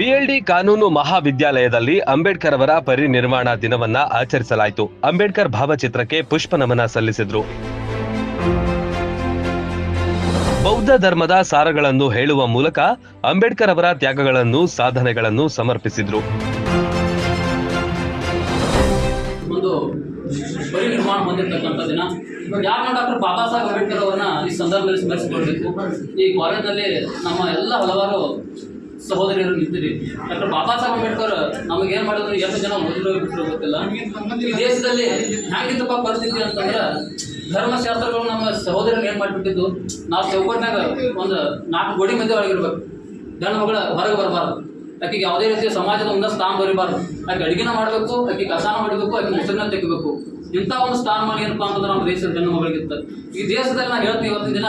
BLD ಕಾನೂನು ಮಹಾವಿದ್ಯಾಲಯದಲ್ಲಿ ಅಂಬೇಡ್ಕರ್ ಅವರ ಪರಿನಿರ್ವಾಣ ದಿನವನ್ನ ಆಚರಿಸಲಾಯಿತು. ಅಂಬೇಡ್ಕರ್ ಭಾವಚಿತ್ರಕ್ಕೆ ಪುಷ್ಪ ನಮನ ಸಲ್ಲಿಸಿದ್ರು. ಬೌದ್ಧ ಧರ್ಮದ ಸಾರಗಳನ್ನು ಹೇಳುವ ಮೂಲಕ ಅಂಬೇಡ್ಕರ್ ಅವರ ತ್ಯಾಗಗಳನ್ನು, ಸಾಧನೆಗಳನ್ನು ಸಮರ್ಪಿಸಿದ್ರು. ಒಂದು ದಿನ. ಯಾರನ್ನ ಡಾಕ್ಟರ್ ಬಾಬಾ ಸಾಹೇಬ್ ಅಂಬೇಡ್ಕರ್ ಅವರನ್ನ ಈ ಸಂದರ್ಭದಲ್ಲಿ ಸ್ಮರಿಸಿಕೊಳ್ಬೇಕು. ಈ ಕಾಲೇಜಿನಲ್ಲಿ ನಮ್ಮ ಎಲ್ಲ ಹಲವಾರು ಸಹೋದರಿಯರು ನಿಂತಿರಿ ಡಾಕ್ಟರ್ ಬಾಬಾ ಸಾಹೇಬ್ ಅಂಬೇಡ್ಕರ್ ನಮಗೆ ಏನು ಮಾಡಿದ್ರು? ಎಷ್ಟು ಜನ ಬಿಟ್ಟರು ಗೊತ್ತಿಲ್ಲ. ಈ ದೇಶದಲ್ಲಿ ಹ್ಯಾಂಗಿತ್ತಪ್ಪ ಪರಿಸ್ಥಿತಿ ಅಂತಂದ್ರೆ ಧರ್ಮಶಾಸ್ತ್ರಗಳು ನಮ್ಮ ಸಹೋದರರು ಏನು ಮಾಡಿಬಿಟ್ಟಿದ್ದು? ನಾವು ಚೌಕಟ್ನಾಗ ಒಂದು ನಾಲ್ಕು ಗೋಡಿ ಮಧ್ಯ ಒಳಗಿರ್ಬೇಕು. ಗಂಡು ಮಗಳ ಹೊರಗೆ ಬರಬಾರ್ದು. ಆಕೆಗೆ ಯಾವುದೇ ರೀತಿಯ ಸಮಾಜದ ಒಂದು ಸ್ಥಾನ ಬರೀಬಾರ್ದು. ಆಕೆ ಅಡುಗೆನ ಮಾಡಬೇಕು, ಆಕೆ ಕಸಾನ ಮಾಡಬೇಕು, ಆಕೆ ಮುಸುರಿನ ತೆಗಿಬೇಕು. ಇಂಥ ಒಂದು ಸ್ಥಾನಮಾನ ಏನಪ್ಪಾ ಅಂತಂದ್ರೆ ನಮ್ಮ ದೇಶದ ಹೆಣ್ಣು ಮಗಳಿಗಿತ್ತು ಈ ದೇಶದಲ್ಲಿ ನಾನು ಹೇಳ್ತೀನಿ ಇವತ್ತಿನ ದಿನ,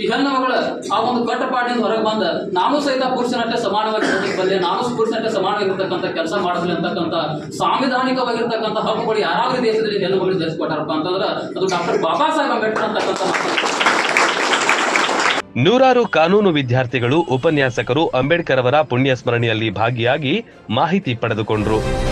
ಈ ಹೆಣ್ಣು ಮಗಳು ಆ ಒಂದು ಕಟ್ಟಪಾಡಿನಿಂದ ಹೊರಗೆ ಬಂದ, ನಾನು ಸಹಿತ ಪುರುಷನಟ್ಟೆ ಸಮಾನವಾಗಿ ಬಂದೆ, ನಾನು ಪುರುಷನಟ್ಟೆ ಸಮಾನವಾಗಿರ್ತಕ್ಕಂಥ ಕೆಲಸ ಮಾಡಿಸಲಿ ಅಂತಕ್ಕಂಥ ಸಾಂವಿಧಾನಿಕವಾಗಿರ್ತಕ್ಕಂಥ ಹಕ್ಕುಗಳು ಯಾರಾದ್ರೂ ದೇಶದಲ್ಲಿ ಹೆಣ್ಣು ಮಗಳಿಗೆ ಧರಿಸ್ಕೊಟ್ಟಾರಪ್ಪ ಅಂತಂದ್ರೆ ಅದು ಡಾಕ್ಟರ್ ಬಾಬಾ ಸಾಹೇಬ್ ಅಂಬೇಡ್ಕರ್ ಅಂತಕ್ಕಂಥ. ನೂರಾರು ಕಾನೂನು ವಿದ್ಯಾರ್ಥಿಗಳು ಉಪನ್ಯಾಸಕರು ಅಂಬೇಡ್ಕರ್ ಅವರ ಪುಣ್ಯ ಸ್ಮರಣೆಯಲ್ಲಿ ಭಾಗಿಯಾಗಿ ಮಾಹಿತಿ ಪಡೆದುಕೊಂಡ್ರು.